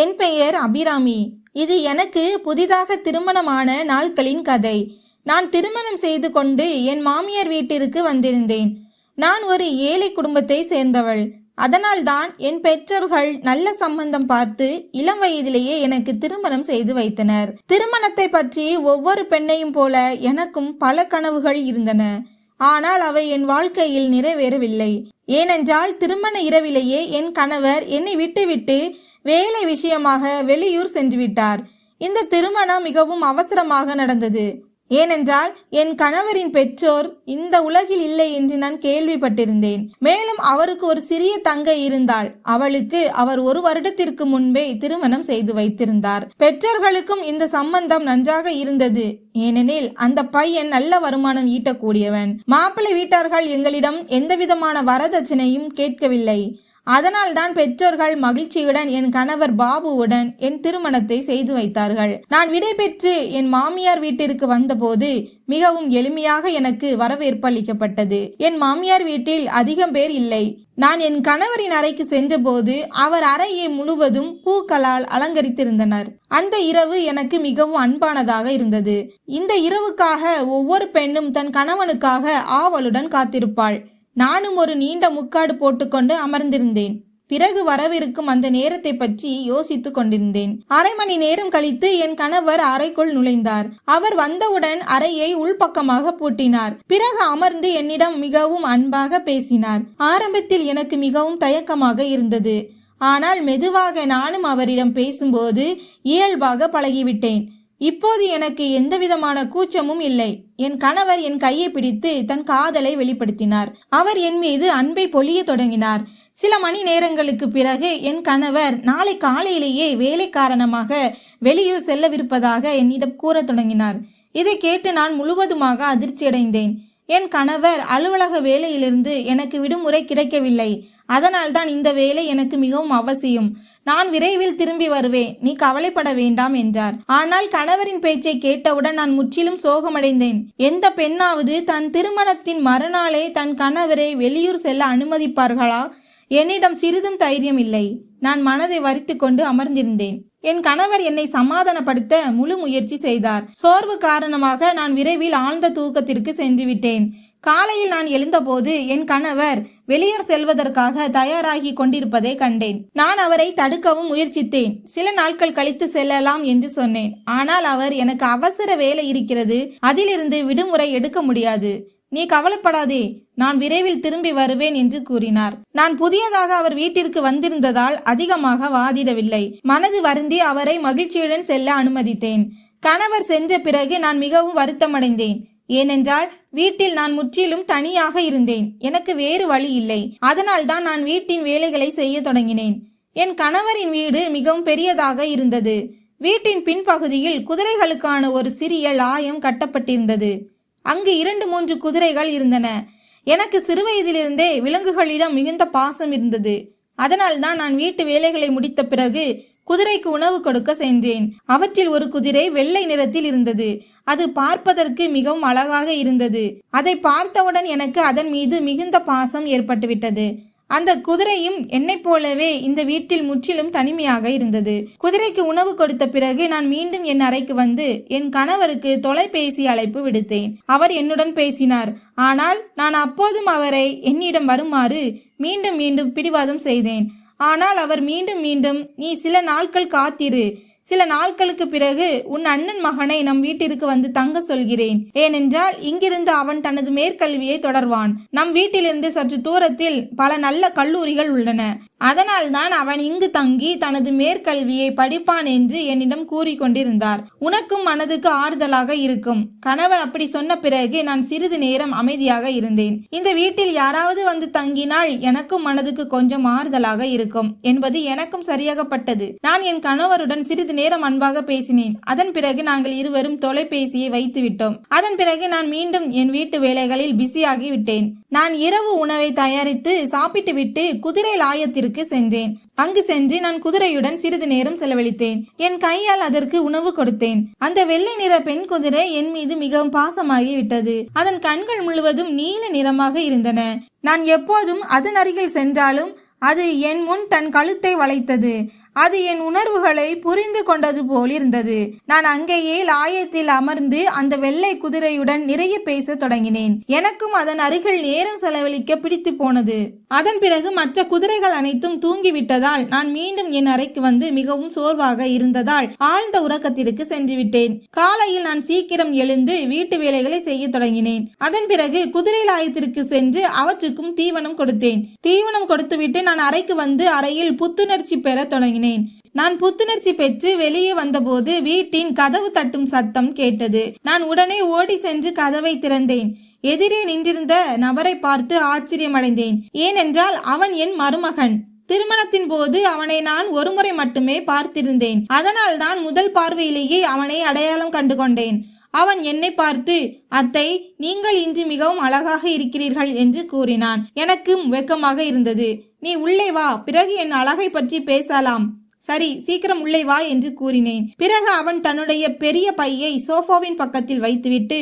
என் பெயர் அபிராமி. இது எனக்கு புதிதாக திருமணமான நாட்களின் கதை. நான் திருமணம் செய்து கொண்டு என் மாமியார் வீட்டிற்கு வந்திருந்தேன். நான் ஒரு ஏழை குடும்பத்தை சேர்ந்தவள். அதனால்தான் என் பெற்றோர்கள் நல்ல சம்பந்தம் பார்த்து இளம் வயதிலேயே எனக்கு திருமணம் செய்து வைத்தனர். திருமணத்தை பற்றி ஒவ்வொரு பெண்ணையும் போல எனக்கும் பல கனவுகள் இருந்தன. ஆனால் அவை என் வாழ்க்கையில் நிறைவேறவில்லை. ஏனென்றால் திருமண இரவிலேயே என் கணவர் என்னை விட்டுவிட்டு வேலை விஷயமாக வெளியூர் சென்று விட்டார் இந்த திருமணம் மிகவும் அவசரமாக நடந்தது. ஏனென்றால் என் கணவரின் பெற்றோர் இந்த உலகில் இல்லை என்று நான் கேள்விப்பட்டிருந்தேன். மேலும் அவருக்கு ஒரு சிறிய தங்கை இருந்தால் அவளுக்கு அவர் ஒரு வருடத்திற்கு முன்பே திருமணம் செய்து வைத்திருந்தார். பெற்றோர்களுக்கும் இந்த சம்பந்தம் நன்றாக இருந்தது. ஏனெனில் அந்த பையன் நல்ல வருமானம் ஈட்டக்கூடியவன். மாப்பிள்ளை வீட்டார்கள் எங்களிடம் எந்தவிதமான வரதட்சணையும் கேட்கவில்லை. அதனால்தான் பெற்றோர்கள் மகிழ்ச்சியுடன் என் கணவர் பாபுவுடன் என் திருமணத்தை செய்து வைத்தார்கள். நான் விடை பெற்று என் மாமியார் வீட்டிற்கு வந்தபோது மிகவும் எளிமையாக எனக்கு வரவேற்பு அளிக்கப்பட்டது. என் மாமியார் வீட்டில் அதிகம் பேர் இல்லை. நான் என் கணவரின் அறைக்கு சென்றபோது அவர் அறையை முழுவதும் பூக்களால் அலங்கரித்திருந்தனர். அந்த இரவு எனக்கு மிகவும் அன்பானதாக இருந்தது. இந்த இரவுக்காக ஒவ்வொரு பெண்ணும் தன் கணவனுக்காக ஆவலுடன் காத்திருப்பாள். நானும் ஒரு நீண்ட முக்காடு போட்டுக்கொண்டு அமர்ந்திருந்தேன். பிறகு வரவிருக்கும் அந்த நேரத்தை பற்றி யோசித்துக் கொண்டிருந்தேன். அரை மணி நேரம் கழித்து என் கணவர் அறைக்குள் நுழைந்தார். அவர் வந்தவுடன் அறையை உள்பக்கமாக பூட்டினார். பிறகு அமர்ந்து என்னிடம் மிகவும் அன்பாக பேசினார். ஆரம்பத்தில் எனக்கு மிகவும் தயக்கமாக இருந்தது. ஆனால் மெதுவாக நானும் அவரிடம் பேசும்போது இயல்பாக பழகிவிட்டேன். இப்போது எனக்கு எந்தவிதமான கூச்சமும் இல்லை. என் கணவர் என் கையை பிடித்து தன் காதலை வெளிப்படுத்தினார். அவர் என் மீது அன்பை பொழிய தொடங்கினார். சில மணி நேரங்களுக்கு பிறகு என் கணவர் நாளை காலையிலேயே வேலை காரணமாக வெளியூர் செல்லவிருப்பதாக என்னிடம் கூறத் தொடங்கினார். இதை கேட்டு நான் முழுவதுமாக அதிர்ச்சியடைந்தேன். என் கணவர் அலுவலக வேலையிலிருந்து எனக்கு விடுமுறை கிடைக்கவில்லை. அதனால்தான் இந்த வேலை எனக்கு மிகவும் அவசியம். நான் விரைவில் திரும்பி வருவேன். நீ கவலைப்பட வேண்டாம் என்றார். ஆனால் கணவரின் பேச்சை கேட்டவுடன் நான் முற்றிலும் சோகமடைந்தேன். எந்த பெண்ணாவது தன் திருமணத்தின் மறுநாளே தன் கணவரை வெளியூர் செல்ல அனுமதிப்பார்களா? என்னிடம் சிறிதும் தைரியம் இல்லை. நான் மனதை வரித்து கொண்டு அமர்ந்திருந்தேன். என் கணவர் என்னை சமாதானப்படுத்த முழு முயற்சி செய்தார். சோர்வு காரணமாக நான் விரைவில் ஆழ்ந்த தூக்கத்திற்கு சென்றுவிட்டேன். காலையில் நான் எழுந்தபோது என் கணவர் வெளியூர் செல்வதற்காக தயாராகி கொண்டிருப்பதை கண்டேன். நான் அவரை தடுக்கவும் முயற்சித்தேன். சில நாட்கள் கழித்து செல்லலாம் என்று சொன்னேன். ஆனால் அவர் எனக்கு அவசர வேலை இருக்கிறது. அதிலிருந்து விடுமுறை எடுக்க முடியாது. நீ கவலைப்படாதே. நான் விரைவில் திரும்பி வருவேன் என்று கூறினார். நான் புதியதாக அவர் வீட்டிற்கு வந்திருந்ததால் அதிகமாக வாதிடவில்லை. மனது வருந்தி அவரை மகிழ்ச்சியுடன் செல்ல அனுமதித்தேன். கணவர் சென்ற பிறகு நான் மிகவும் வருத்தமடைந்தேன். ஏனென்றால் வீட்டில் நான் முற்றிலும் தனியாக இருந்தேன். எனக்கு வேறு வழி இல்லை. அதனால் தான் நான் வீட்டின் வேலைகளை செய்ய தொடங்கினேன். என் கணவரின் வீடு மிகவும் பெரியதாக இருந்தது. வீட்டின் பின்பகுதியில் குதிரைகளுக்கான ஒரு சிறிய லாயம் கட்டப்பட்டிருந்தது. அங்கு இரண்டு மூன்று குதிரைகள் இருந்தன. எனக்கு சிறுவயதிலிருந்தே விலங்குகளிடம் மிகுந்த பாசம் இருந்தது. அதனால் தான் நான் வீட்டு வேலைகளை முடித்த பிறகு குதிரைக்கு உணவு கொடுக்க சென்றேன். அவற்றில் ஒரு குதிரை வெள்ளை நிறத்தில் இருந்தது. அது பார்ப்பதற்கு மிகவும் அழகாக இருந்தது. அதை பார்த்தவுடன் எனக்கு அதன் மீது மிகுந்த பாசம் ஏற்பட்டுவிட்டது. அந்த குதிரையும் என்னைப் போலவே இந்த வீட்டில் முற்றிலும் தனிமையாக இருந்தது. குதிரைக்கு உணவு கொடுத்த பிறகு நான் மீண்டும் என் அறைக்கு வந்து என் கணவருக்கு தொலைபேசி அழைப்பு விடுத்தேன். அவர் என்னுடன் பேசினார். ஆனால் நான் அப்போதும் அவரை என்னிடம் வருமாறு மீண்டும் மீண்டும் பிடிவாதம் செய்தேன். ஆனால் அவர் மீண்டும் மீண்டும் நீ சில நாட்கள் காத்திரு. சில நாட்களுக்கு பிறகு உன் அண்ணன் மகனை நம் வீட்டிற்கு வந்து தங்க சொல்கிறேன். ஏனென்றால் இங்கிருந்து அவன் தனது மேற்கல்வியை தொடர்வான். நம் வீட்டிலிருந்து சற்று தூரத்தில் பல நல்ல கல்லூரிகள் உள்ளன. அதனால் தான் அவன் இங்கு தங்கி தனது மேற்கல்வியை படிப்பான் என்று என்னிடம் கூறிக்கொண்டிருந்தார். உனக்கும் மனதுக்கு ஆறுதலாக இருக்கும். கணவர் அப்படி சொன்ன பிறகு நான் சிறிது நேரம் அமைதியாக இருந்தேன். இந்த வீட்டில் யாராவது வந்து தங்கினால் எனக்கும் மனதுக்கு கொஞ்சம் ஆறுதலாக இருக்கும் என்பது எனக்கும் சரியாகப்பட்டது. நான் என் கணவருடன் சிறிது நேரம் அன்பாக பேசினேன். அதன் பிறகு நாங்கள் இருவரும் தொலைபேசியை வைத்துவிட்டோம். அதன் பிறகு நான் மீண்டும் என் வீட்டு வேலைகளில் பிஸியாகி விட்டேன் நான் இரவு உணவை தயாரித்து சாப்பிட்டுவிட்டு குதிரை லாயத்திற்கு சென்றேன். அங்கு சென்று நான் குதிரையுடன் சிறிது நேரம் செலவழித்தேன். என் கையால் அதற்கு உணவு கொடுத்தேன். அந்த வெள்ளை நிற பெண் குதிரை என் மீது மிகவும் பாசமாகி விட்டது அதன் கண்கள் முழுவதும் நீல நிறமாக இருந்தன. நான் எப்போதும் அதன் அருகில் சென்றாலும் அது என் முன் தன் கழுத்தை வளைத்தது. அது என் உணர்வுகளை புரிந்து கொண்டது போலிருந்தது. நான் அங்கேயே லாயத்தில் அமர்ந்து அந்த வெள்ளை குதிரையுடன் நிறைய பேச தொடங்கினேன். எனக்கும் அதன் அருகில் நேரம் செலவழிக்க பிடித்து போனது. அதன் பிறகு மற்ற குதிரைகள் அனைத்தும் தூங்கிவிட்டதால் நான் மீண்டும் என் அறைக்கு வந்து மிகவும் சோர்வாக இருந்ததால் ஆழ்ந்த உறக்கத்திற்கு சென்று விட்டேன் காலையில் நான் சீக்கிரம் எழுந்து வீட்டு வேலைகளை செய்ய தொடங்கினேன். அதன் பிறகு குதிரை லாயத்திற்கு சென்று அவற்றுக்கும் தீவனம் கொடுத்தேன். தீவனம் கொடுத்துவிட்டு நான் அறைக்கு வந்து அறையில் புத்துணர்ச்சி பெற தொடங்கினேன். நான் புத்துணர்ச்சி பெற்று வெளியே வந்தபோது வீட்டின் கதவு தட்டும் சத்தம் கேட்டது. நான் உடனே ஓடி சென்று கதவை திறந்தேன். எதிரே நின்றிருந்த நபரை பார்த்து ஆச்சரியமடைந்தேன். ஏனென்றால் அவன் என் மருமகன். திருமணத்தின் போது அவனை நான் ஒருமுறை மட்டுமே பார்த்திருந்தேன். அதனால் தான் முதல் பார்வையிலேயே அவனை அடையாளம் கண்டு கொண்டேன் அவன் என்னை பார்த்து அத்தை நீங்கள் இன்று மிகவும் அழகாக இருக்கிறீர்கள் என்று கூறினான். எனக்கும் வெக்கமாக இருந்தது. நீ உள்ளே வா பிறகு என் அழகை பற்றி பேசலாம். சரி சீக்கிரம் உள்ளே வா என்று கூறினேன். பிறகு அவன் தன்னுடைய பெரிய பையை சோஃபாவின் பக்கத்தில் வைத்துவிட்டு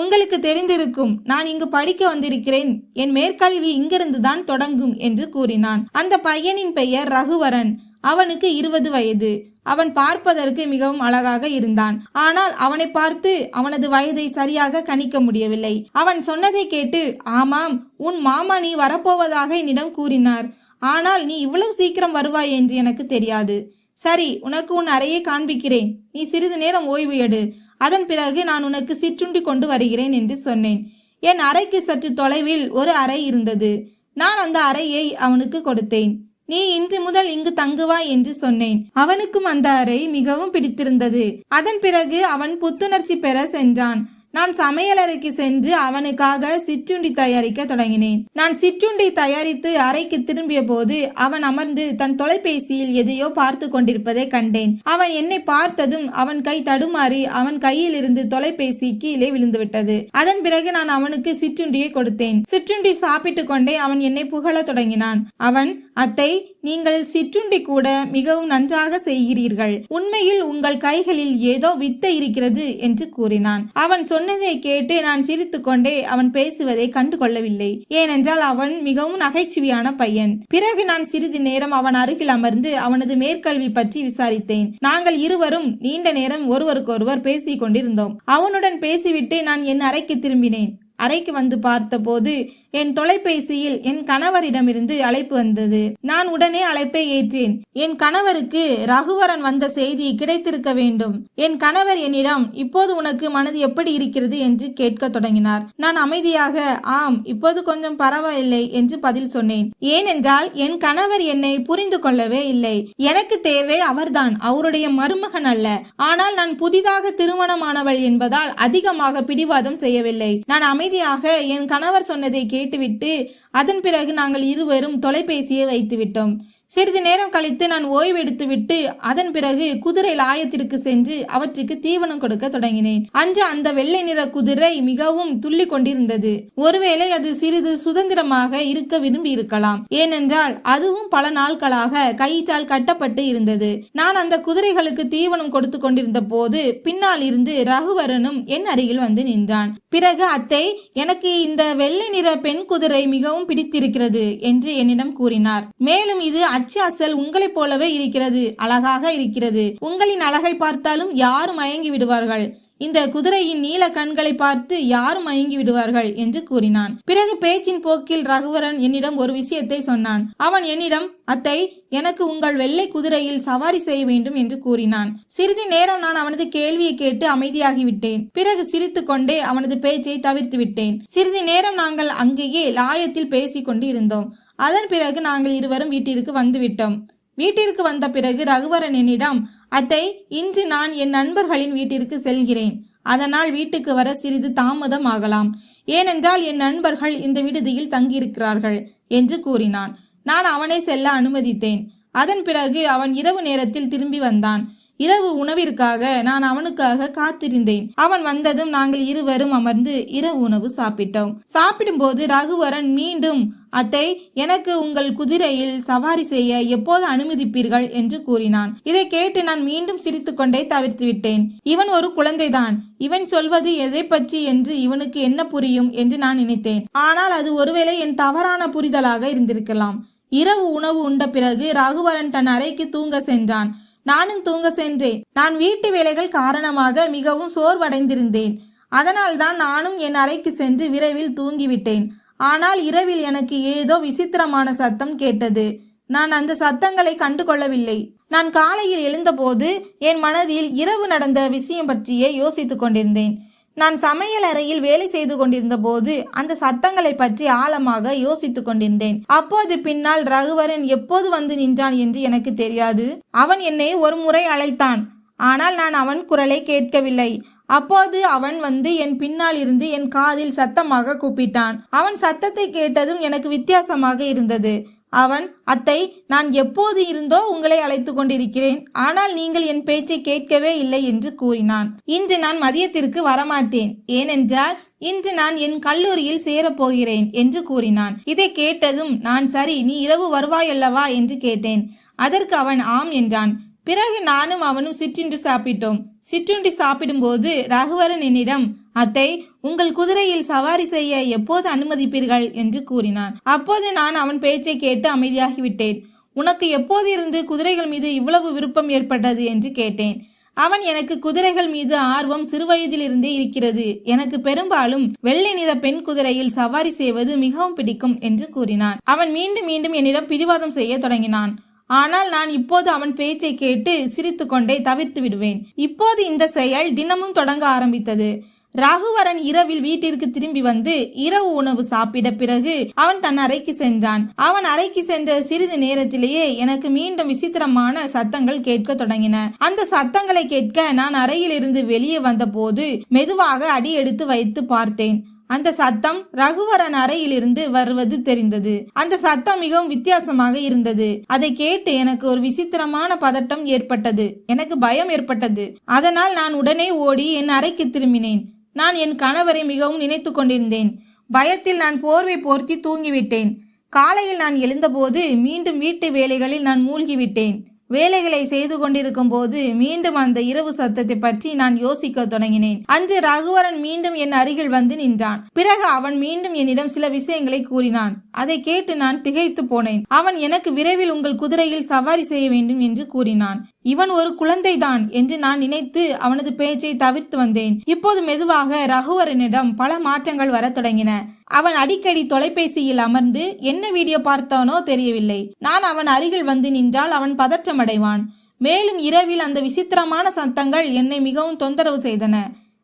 உங்களுக்கு தெரிந்திருக்கும் நான் இங்கு படிக்க வந்திருக்கிறேன். என் மேற்கல்வி இங்கிருந்து தான் தொடங்கும் என்று கூறினான். அந்த பையனின் பெயர் ரகுவரன். அவனுக்கு இருபது வயது. அவன் பார்ப்பதற்கு மிகவும் அழகாக இருந்தான். ஆனால் அவனை பார்த்து அவனது வயதை சரியாக கணிக்க முடியவில்லை. அவன் சொன்னதை கேட்டு ஆமாம் உன் மாமா நீ வரப்போவதாக என்னிடம் கூறினார். ஆனால் நீ இவ்வளவு சீக்கிரம் வருவாய் என்று எனக்கு தெரியாது. சரி உனக்கு உன் அறையை காண்பிக்கிறேன். நீ சிறிது நேரம் ஓய்வு எடு. அதன் பிறகு நான் உனக்கு சிற்றுண்டி கொண்டு வருகிறேன் என்று சொன்னேன். என் அறைக்கு சற்று தொலைவில் ஒரு அறை இருந்தது. நான் அந்த அறையை அவனுக்கு கொடுத்தேன். நீ இன்று முதல் இங்கு தங்குவாய் என்று சொன்னேன். அவனுக்கும் அந்த அறை மிகவும் பிடித்திருந்தது. அதன் பிறகு அவன் புத்துணர்ச்சி பெற சென்றான். நான் சமையலறைக்கு சென்று அவனுக்காக சிற்றுண்டி தயாரிக்க தொடங்கினேன். நான் சிற்றுண்டி தயாரித்து அறைக்கு திரும்பிய போது அவன் அமர்ந்து தன் தொலைபேசியில் எதையோ பார்த்து கொண்டிருப்பதை கண்டேன். அவன் என்னை பார்த்ததும் அவன் கை தடுமாறி அவன் கையில் இருந்து தொலைபேசி கீழே விழுந்துவிட்டது. அதன் பிறகு நான் அவனுக்கு சிற்றுண்டியை கொடுத்தேன். சிற்றுண்டி சாப்பிட்டு கொண்டே அவன் என்னை புகழத் தொடங்கினான். அவன் அத்தை நீங்கள் சிற்றுண்டி கூட மிகவும் நன்றாக செய்கிறீர்கள். உண்மையில் உங்கள் கைகளில் ஏதோ வித்தை இருக்கிறது என்று கூறினான். அவன் சொன்னதை கேட்டு நான் சிரித்துக்கொண்டே அவன் பேசுவதை கண்டு கொள்ளவில்லை ஏனென்றால் அவன் மிகவும் நகைச்சுவையான பையன். பிறகு நான் சிறிது நேரம் அவன் அருகில் அமர்ந்து அவனது மேற்கல்வி பற்றி விசாரித்தேன். நாங்கள் இருவரும் நீண்ட நேரம் ஒருவருக்கொருவர் பேசிக் கொண்டிருந்தோம். அவனுடன் பேசிவிட்டு நான் என் அறைக்கு திரும்பினேன். அறைக்கு வந்து பார்த்தபோது என் தொலைபேசியில் என் கணவரிடமிருந்து அழைப்பு வந்தது. நான் உடனே அழைப்பை ஏற்றேன். என் கணவருக்கு ரகுவரன் வந்த செய்தி கிடைத்திருக்க வேண்டும். என் கணவர் என்னிடம் இப்போது உனக்கு மனது எப்படி இருக்கிறது? என்று கேட்க தொடங்கினார். நான் அமைதியாக ஆம் இப்போது கொஞ்சம் பரவாயில்லை என்று பதில் சொன்னேன். ஏனென்றால் என் கணவர் என்னை புரிந்து கொள்ளவே இல்லை. எனக்கு தேவை அவர்தான். அவருடைய மருமகன் அல்ல. ஆனால் நான் புதிதாக திருமணமானவள் என்பதால் அதிகமாக பிடிவாதம் செய்யவில்லை. நான் அமைதியாக என் கணவர் சொன்னதை கேட்டுவிட்டு அதன் பிறகு நாங்கள் இருவரும் தொலைபேசியை வைத்துவிட்டோம். சிறிது நேரம் கழித்து நான் ஓய்வெடுத்துவிட்டு அதன் பிறகு குதிரை லாயத்திற்கு சென்று அவற்றுக்கு தீவனம் கொடுக்க தொடங்கினேன். அன்று அந்த வெள்ளை நிற குதிரை மிகவும் துள்ளி கொண்டிருந்தது. ஒருவேளை அது சிறிது சுதந்திரமாக இருக்க விரும்பி இருக்கலாம். ஏனென்றால் அதுவும் பல நாட்களாக கயிற்றால் கட்டப்பட்டு இருந்தது. நான் அந்த குதிரைகளுக்கு தீவனம் கொடுத்து கொண்டிருந்த போது பின்னால் இருந்து ரகுவரனும் என் அருகில் வந்து நின்றான். பிறகு அத்தை எனக்கு இந்த வெள்ளை நிற பெண் குதிரை மிகவும் பிடித்திருக்கிறது என்று என்னிடம் கூறினார். மேலும் இது அச்சு அசல் உங்களைப் போலவே இருக்கிறது அழகாக இருக்கிறது. உங்களின் அழகை பார்த்தாலும் யாரும் மயங்கி விடுவார்கள். இந்த குதிரையின் நீல கண்களை பார்த்து யாரும் மயங்கி விடுவார்கள் என்று கூறினான். பிறகு பேச்சின் போக்கில் ரகுவரன் என்னிடம் ஒரு விஷயத்தை சொன்னான். அவன் என்னிடம் அத்தை எனக்கு உங்கள் வெள்ளை குதிரையில் சவாரி செய்ய வேண்டும் என்று கூறினான். சிறிது நேரம் நான் அவனது கேள்வியை கேட்டு அமைதியாகிவிட்டேன் பிறகு சிரித்துக்கொண்டே அவனது பேச்சை தவிர்த்து விட்டேன். சிறிது நேரம் நாங்கள் அங்கேயே லாயத்தில் பேசிக் கொண்டு இருந்தோம் அதன் பிறகு நாங்கள் இருவரும் வீட்டிற்கு வந்துவிட்டோம். வீட்டிற்கு வந்த பிறகு ரகுவரன் என்னிடம் அத்தை இன்று நான் என் நண்பர்களின் வீட்டிற்கு செல்கிறேன். அதனால் வீட்டுக்கு வர சிறிது தாமதம் ஆகலாம். ஏனென்றால் என் நண்பர்கள் இந்த விடுதியில் தங்கியிருக்கிறார்கள் என்று கூறினான். நான் அவனை செல்ல அனுமதித்தேன். அதன் பிறகு அவன் இரவு நேரத்தில் திரும்பி வந்தான். இரவு உணவிற்காக நான் அவனுக்காக காத்திருந்தேன். அவன் வந்ததும் நாங்கள் இருவரும் அமர்ந்து இரவு உணவு சாப்பிட்டோம். சாப்பிடும்போது ரகுவரன் மீண்டும் அத்தை எனக்கு உங்கள் குதிரையில் சவாரி செய்ய எப்போது அனுமதிப்பீர்கள்? என்று கூறினான். இதை கேட்டு நான் மீண்டும் சிரித்துக்கொண்டே தவிர்த்து விட்டேன். இவன் ஒரு குழந்தைதான். இவன் சொல்வது எதை பற்றி என்று இவனுக்கு என்ன புரியும்? என்று நான் நினைத்தேன். ஆனால் அது ஒருவேளை என் தவறான புரிதலாக இருந்திருக்கலாம். இரவு உணவு உண்ட பிறகு ரகுவரன் தன் அறைக்கு தூங்க சென்றான். நானும் தூங்க சென்றேன். நான் வீட்டு வேலைகள் காரணமாக மிகவும் சோர்வடைந்திருந்தேன். அதனால்தான் நானும் என் அறைக்கு சென்று விரைவில் தூங்கிவிட்டேன். ஆனால் இரவில் எனக்கு ஏதோ விசித்திரமான சத்தம் கேட்டது. நான் அந்த சத்தங்களை கண்டு கொள்ளவில்லை நான் காலையில் எழுந்தபோது என் மனதில் இரவு நடந்த விஷயம் பற்றியே யோசித்துக் கொண்டிருந்தேன். நான் சமையல் அறையில் வேலை செய்து கொண்டிருந்த போது அந்த சத்தங்களை பற்றி ஆழமாக யோசித்துக் கொண்டிருந்தேன். அப்போது பின்னால் ரகுவரன் எப்போது வந்து நின்றான் என்று எனக்கு தெரியாது. அவன் என்னை ஒரு முறை அழைத்தான். ஆனால் நான் அவன் குரலை கேட்கவில்லை. அப்போது அவன் வந்து என் பின்னால் இருந்து என் காதில் சத்தமாக கூப்பிட்டான். அவன் சத்தத்தை கேட்டதும் எனக்கு வித்தியாசமாக இருந்தது. அவன் அத்தை நான் எப்போது இருந்தோ உங்களை அழைத்து கொண்டிருக்கிறேன். ஆனால் நீங்கள் என் பேச்சை கேட்கவே இல்லை என்று கூறினான். இன்று நான் மதியத்திற்கு வரமாட்டேன். ஏனென்றால் இன்று நான் என் கல்லூரியில் சேரப்போகிறேன் என்று கூறினான். இதை கேட்டதும் நான் சரி நீ இரவு வருவாயல்லவா? என்று கேட்டேன். அதற்கு அவன் ஆம் என்றான். பிறகு நானும் அவனும் சிற்றுண்டு சாப்பிட்டோம். சிற்றுண்டி சாப்பிடும்போது ரகுவரன் என்னிடம் அத்தை உங்கள் குதிரையில் சவாரி செய்ய எப்போது அனுமதிப்பீர்கள்? என்று கூறினான். அப்போது நான் அவன் பேச்சை கேட்டு அமைதியாகிவிட்டேன். உனக்கு எப்போது இருந்து குதிரைகள் மீது இவ்வளவு விருப்பம் ஏற்பட்டது? என்று கேட்டேன். அவன் எனக்கு குதிரைகள் மீது ஆர்வம் சிறுவயதிலிருந்தே இருக்கிறது. எனக்கு பெரும்பாலும் வெள்ளை நிற பெண் குதிரையில் சவாரி செய்வது மிகவும் பிடிக்கும் என்று கூறினான். அவன் மீண்டும் மீண்டும் என்னிடம் பிடிவாதம் செய்ய தொடங்கினான். ஆனால் நான் இப்போது அவன் பேச்சை கேட்டு சிரித்துக்கொண்டே தவிர்த்து விடுவேன். இப்போது இந்த செயல் தினமும் தொடங்க ஆரம்பித்தது. ராகுவரன் இரவில் வீட்டிற்கு திரும்பி வந்து இரவு உணவு சாப்பிட பிறகு அவன் தன் அறைக்கு சென்றான். அவன் அறைக்கு சென்ற சிறிது நேரத்திலேயே எனக்கு மீண்டும் விசித்திரமான சத்தங்கள் கேட்க தொடங்கின. அந்த சத்தங்களை கேட்க நான் அறையில் இருந்து வெளியே வந்தபோது மெதுவாக அடி எடுத்து வைத்து பார்த்தேன். அந்த சத்தம் ரகுவரன் அறையிலிருந்து வருவது தெரிந்தது. அந்த சத்தம் மிகவும் வித்தியாசமாக இருந்தது. அதை கேட்டு எனக்கு ஒரு விசித்திரமான பதட்டம் ஏற்பட்டது. எனக்கு பயம் ஏற்பட்டது. அதனால் நான் உடனே ஓடி என் அறைக்கு திரும்பினேன். நான் என் கணவரை மிகவும் நினைத்து கொண்டிருந்தேன். பயத்தில் நான் போர்வை போர்த்தி தூங்கிவிட்டேன். காலையில் நான் எழுந்தபோது மீண்டும் வீட்டு வேலைகளில் நான் மூழ்கிவிட்டேன். வேலைகளை செய்து கொண்டிருக்கும் போது மீண்டும் அந்த இரவு சத்தத்தை பற்றி நான் யோசிக்க தொடங்கினேன். அன்று ரகுவரன் மீண்டும் என் அருகில் வந்து நின்றான். பிறகு அவன் மீண்டும் என்னிடம் சில விஷயங்களை கூறினான். அதை கேட்டு நான் திகைத்து போனேன். அவன் எனக்கு விரைவில் உங்கள் குதிரையில் சவாரி செய்ய வேண்டும் என்று கூறினான். இவன் ஒரு குழந்தைதான் என்று நான் நினைத்து அவனது பேச்சை தவிர்த்து வந்தேன். இப்போது மெதுவாக ரகுவரனிடம் பல மாற்றங்கள் வரத் தொடங்கின. அவன் அடிக்கடி தொலைபேசியில் அமர்ந்து என்ன வீடியோ பார்த்தானோ தெரியவில்லை. நான் அவன் அருகில் வந்து நின்றால் அவன் பதற்றமடைவான் மேலும் இரவில் அந்த விசித்திரமான சத்தங்கள் என்னை மிகவும் தொந்தரவு செய்தன.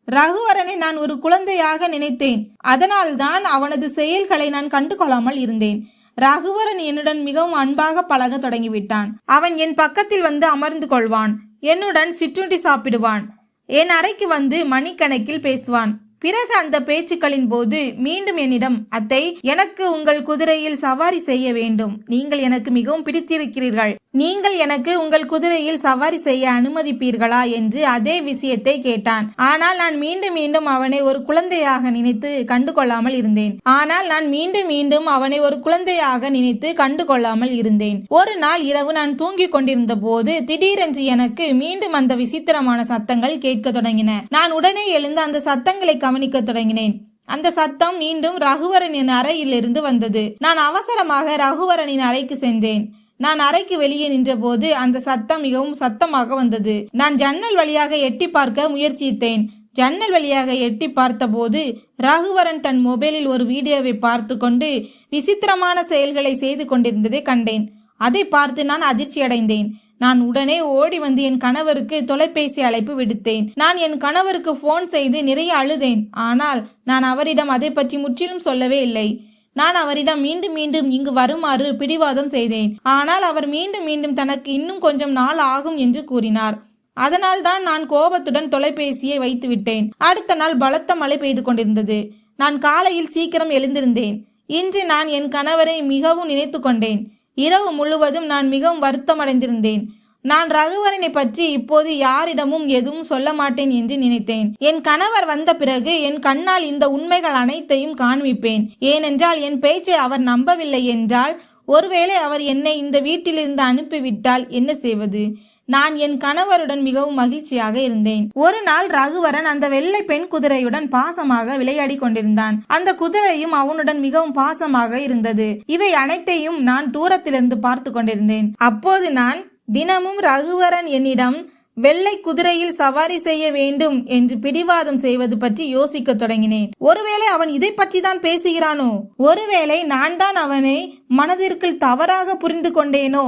ரகுவரனை நான் ஒரு குழந்தையாக நினைத்தேன். அதனால்தான் அவனது செயல்களை நான் கண்டுகொள்ளாமல் இருந்தேன். ரகுவரன் என்னுடன் மிகவும் அன்பாக பழக தொடங்கிவிட்டான். அவன் என் பக்கத்தில் வந்து அமர்ந்து கொள்வான். என்னுடன் சிற்றுண்டி சாப்பிடுவான். என் அறைக்கு வந்து மணிக்கணக்கில் பேசுவான். பிறகு அந்த பேச்சுக்களின் போது மீண்டும் என்னிடம் அத்தை எனக்கு உங்கள் குதிரையில் சவாரி செய்ய வேண்டும். நீங்கள் எனக்கு மிகவும் பிடித்திருக்கிறீர்கள். நீங்கள் எனக்கு உங்கள் குதிரையில் சவாரி செய்ய அனுமதிப்பீர்களா என்று அதே விஷயத்தை கேட்டான். ஆனால் நான் மீண்டும் மீண்டும் அவனை ஒரு குழந்தையாக நினைத்து கண்டு கொள்ளாமல் இருந்தேன். ஆனால் நான் மீண்டும் மீண்டும் அவனை ஒரு குழந்தையாக நினைத்து கண்டு கொள்ளாமல் இருந்தேன். ஒரு நாள் இரவு நான் தூங்கிக் கொண்டிருந்த போது திடீரென்று எனக்கு மீண்டும் அந்த விசித்திரமான சத்தங்கள் கேட்க தொடங்கின. நான் உடனே எழுந்து அந்த சத்தங்களை கவனிக்க தொடங்கினேன். அந்த சத்தம் மீண்டும் ரகுவரனின் அறையிலிருந்து வந்தது. நான் அவசரமாக ரகுவரனின் அறைக்கு சென்றேன். நான் அறைக்கு வெளியே நின்றபோது அந்த சத்தம் மிகவும் சத்தமாக வந்தது. நான் ஜன்னல் வழியாக எட்டி பார்க்க முயற்சித்தேன். ஜன்னல் வழியாக எட்டி பார்த்தபோது ரகுவரன் தன் மொபைலில் ஒரு வீடியோவை பார்த்து கொண்டு விசித்திரமான செயல்களை செய்து கொண்டிருந்ததை கண்டேன். அதை பார்த்து நான் அதிர்ச்சி அடைந்தேன். நான் உடனே ஓடி வந்து என் கணவருக்கு தொலைபேசி அழைப்பு விடுத்தேன். நான் என் கணவருக்கு ஃபோன் செய்து நிறைய அழுதேன். ஆனால் நான் அவரிடம் அதை பற்றி முற்றிலும் சொல்லவே இல்லை. நான் அவரிடம் மீண்டும் மீண்டும் இங்கு வருமாறு பிடிவாதம் செய்தேன். ஆனால் அவர் மீண்டும் மீண்டும் தனக்கு இன்னும் கொஞ்சம் நாள் ஆகும் என்று கூறினார். அதனால் தான் நான் கோபத்துடன் தொலைபேசியை வைத்துவிட்டேன் அடுத்த நாள் பலத்த மழை பெய்து கொண்டிருந்தது. நான் காலையில் சீக்கிரம் எழுந்திருந்தேன். இன்று நான் என் கணவரை மிகவும் நினைத்து கொண்டேன். இரவு முழுவதும் நான் மிகவும் வருத்தமடைந்திருந்தேன். நான் ரகுவரனை பற்றி இப்போது யாரிடமும் எதுவும் சொல்ல மாட்டேன் என்று நினைத்தேன். என் கணவர் வந்த பிறகு என் கண்ணால் இந்த உண்மைகள் அனைத்தையும் காண்பிப்பேன். ஏனென்றால் என் பேச்சை அவர் நம்பவில்லை என்றால் ஒருவேளை அவர் என்னை இந்த வீட்டிலிருந்து அனுப்பிவிட்டால் என்ன செய்வது? நான் என் கணவருடன் மிகவும் மகிழ்ச்சியாக இருந்தேன். ஒரு நாள் ரகுவரன் அந்த வெள்ளை பெண் குதிரையுடன் பாசமாக விளையாடி கொண்டிருந்தான். அந்த குதிரையும் அவனுடன் மிகவும் பாசமாக இருந்தது. இவை அனைத்தையும் நான் தூரத்திலிருந்து பார்த்து கொண்டிருந்தேன். அப்போது நான் தினமும் ரகுவரன் என்னிடம் வெள்ளை குதிரையில் சவாரி செய்ய வேண்டும் என்று பிடிவாதம் செய்வது பற்றி யோசிக்க தொடங்கினேன். ஒருவேளை அவன் இதை பற்றி தான் பேசுகிறானோ? ஒருவேளை நான் தான் அவனை மனதிற்குள் தவறாக புரிந்து கொண்டேனோ?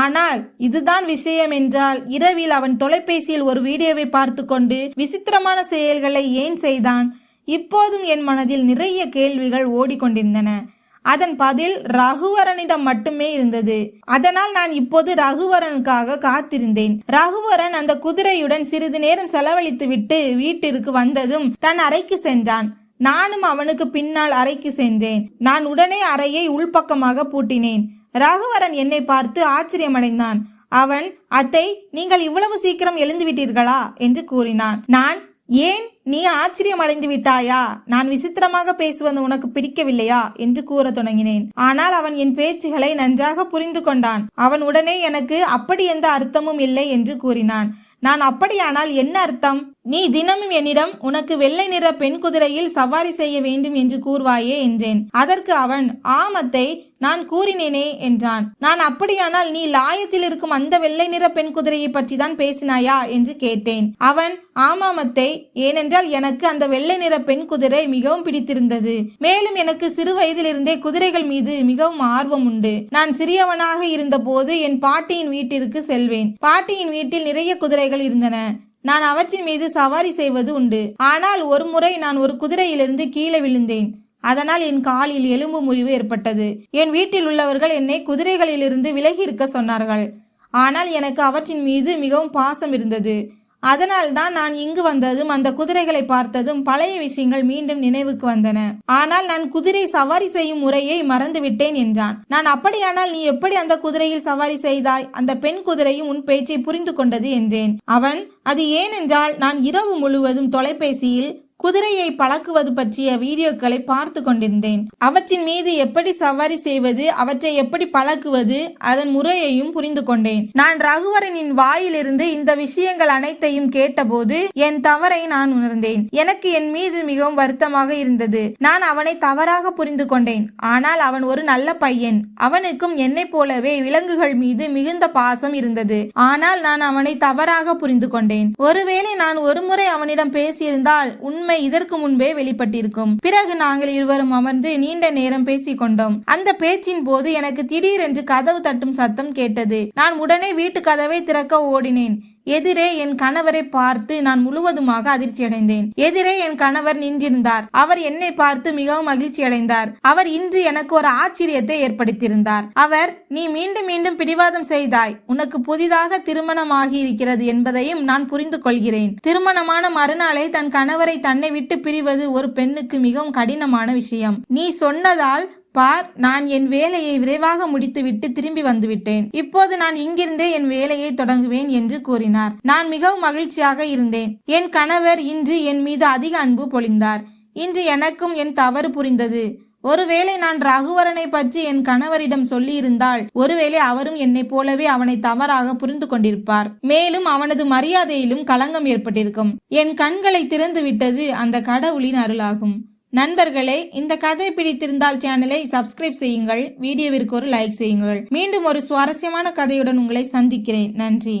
ஆனால் இதுதான் விஷயம் என்றால் இரவில் அவன் தொலைபேசியில் ஒரு வீடியோவை பார்த்து கொண்டு விசித்திரமான செயல்களை ஏன் செய்தான்? இப்போதும் என் மனதில் நிறைய கேள்விகள் ஓடிக்கொண்டிருந்தன. அதன் பதில் ரகுவரனிடம் மட்டுமே இருந்தது. அதனால் நான் இப்போது ரகுவரனுக்காக காத்திருந்தேன். ரகுவரன் அந்த குதிரையுடன் சிறிது நேரம் செலவழித்துவிட்டு வீட்டிற்கு வந்ததும் தன் அறைக்கு சென்றான். நானும் அவனுக்கு பின்னால் அறைக்கு சென்றேன். நான் உடனே அறையை உள்பக்கமாக பூட்டினேன். ரகுவரன் என்னை பார்த்து ஆச்சரியமடைந்தான். அவன் அத்தை நீங்கள் இவ்வளவு சீக்கிரம் எழுந்து விட்டீர்களா என்று கூறினான். நான் ஏன் நீ ஆச்சரியம் அடைந்து விட்டாயா? நான் விசித்திரமாக பேசுவது உனக்கு பிடிக்கவில்லையா? என்று கூற தொடங்கினேன். ஆனால் அவன் என் பேச்சுகளை நன்றாக புரிந்து கொண்டான். அவன் உடனே எனக்கு அப்படி எந்த அர்த்தமும் இல்லை என்று கூறினான். நான் அப்படியானால் என்ன அர்த்தம்? நீ தினமும் என்னிடம் உனக்கு வெள்ளை நிற பெண் குதிரையில் சவாரி செய்ய வேண்டும் என்று கூறுவாயே என்றேன். அதற்கு அவன் ஆமத்தை நான் கூறினேனே என்றான். நான் அப்படியானால் நீ லாயத்தில் இருக்கும் அந்த வெள்ளை நிற பெண் குதிரையை பற்றி தான் பேசினாயா? என்று கேட்டேன். அவன் ஆமாமத்தை ஏனென்றால் எனக்கு அந்த வெள்ளை நிற பெண் குதிரை மிகவும் பிடித்திருந்தது. மேலும் எனக்கு சிறு வயதிலிருந்தே குதிரைகள் மீது மிகவும் ஆர்வம் உண்டு. நான் சிறியவனாக இருந்தபோது என் பாட்டியின் வீட்டிற்கு செல்வேன். பாட்டியின் வீட்டில் நிறைய குதிரைகள் இருந்தன. நான் அவற்றின் மீது சவாரி செய்வது உண்டு. ஆனால் ஒரு முறை நான் ஒரு குதிரையிலிருந்து கீழே விழுந்தேன். அதனால் என் காலில் எலும்பு முறிவு ஏற்பட்டது. என் வீட்டில் உள்ளவர்கள் என்னை குதிரைகளிலிருந்து விலகி இருக்க சொன்னார்கள். ஆனால் எனக்கு அவற்றின் மீது மிகவும் பாசம் இருந்தது. அதனால் தான் நான் இங்கு வந்ததும் அந்த குதிரைகளை பார்த்ததும் பழைய விஷயங்கள் மீண்டும் நினைவுக்கு வந்தன. ஆனால் நான் குதிரை சவாரி செய்யும் முறையை மறந்துவிட்டேன் என்றான். நான் அப்படியானால் நீ எப்படி அந்த குதிரையில் சவாரி செய்தாய்? அந்த பெண் குதிரையும் உன் பேச்சை புரிந்து கொண்டது என்றேன். அவன் அது ஏனென்றால் நான் இரவு முழுவதும் தொலைபேசியில் குதிரையை பழக்குவது பற்றிய வீடியோக்களை பார்த்து கொண்டிருந்தேன். அவற்றின் மீது எப்படி சவாரி செய்வது அவற்றை எப்படி பழக்குவது அதன் முறையையும் புரிந்து கொண்டேன். நான் ரகுவரனின் வாயிலிருந்து இந்த விஷயங்கள் அனைத்தையும் கேட்டபோது என் தவறை நான் உணர்ந்தேன். எனக்கு என் மீது மிகவும் வருத்தமாக இருந்தது. நான் அவனை தவறாக புரிந்து கொண்டேன். ஆனால் அவன் ஒரு நல்ல பையன். அவனுக்கும் என்னைப் போலவே விலங்குகள் மீது மிகுந்த பாசம் இருந்தது. ஆனால் நான் அவனை தவறாக புரிந்து கொண்டேன். ஒருவேளை நான் ஒருமுறை அவனிடம் பேசியிருந்தால் உண்மை இதற்கு முன்பே வெளிப்பட்டிருக்கும். பிறகு நாங்கள் இருவரும் அமர்ந்து நீண்ட நேரம் பேசிக் கொண்டோம் அந்த பேச்சின் போது எனக்கு திடீரென்று கதவு தட்டும் சத்தம் கேட்டது. நான் உடனே வீட்டு கதவை திறக்க ஓடினேன். எதிரே என் கணவரை பார்த்து நான் முழுவதுமாக அதிர்ச்சி அடைந்தேன் எதிரே என் கணவர் நின்றிருந்தார். அவர் என்னை பார்த்து மிகவும் மகிழ்ச்சி அடைந்தார் அவர் இன்று எனக்கு ஒரு ஆச்சரியத்தை ஏற்படுத்தியிருந்தார். அவர் நீ மீண்டும் மீண்டும் பிடிவாதம் செய்தாய். உனக்கு புதிதாக திருமணமாகி இருக்கிறது என்பதையும் நான் புரிந்து கொள்கிறேன். திருமணமான மறுநாளே தன் கணவரை தன்னை விட்டு பிரிவது ஒரு பெண்ணுக்கு மிகவும் கடினமான விஷயம். நீ சொன்னதால் பார் நான் என் வேலையை விரைவாக முடித்துவிட்டு திரும்பி வந்துவிட்டேன். இப்போது நான் இங்கிருந்தே என் வேலையை தொடங்குவேன் என்று கூறினார். நான் மிகவும் மகிழ்ச்சியாக இருந்தேன். என் கணவர் இன்று என் மீது அதிக அன்பு பொழிந்தார். இன்று எனக்கும் என் தவறு புரிந்தது. ஒருவேளை நான் ரகுவரனை பற்றி என் கணவரிடம் சொல்லியிருந்தால் ஒருவேளை அவரும் என்னைப் போலவே அவனை தவறாக புரிந்து கொண்டிருப்பார். மேலும் அவனது மரியாதையிலும் களங்கம் ஏற்பட்டிருக்கும். என் கண்களை திறந்து விட்டது அந்த கடவுளின் அருளாகும். நண்பர்களே இந்த கதை பிடித்திருந்தால் சேனலை சப்ஸ்கிரைப் செய்யுங்கள் வீடியோவிற்கு ஒரு லைக் செய்யுங்கள். மீண்டும் ஒரு சுவாரஸ்யமான கதையுடன் உங்களை சந்திக்கிறேன். நன்றி.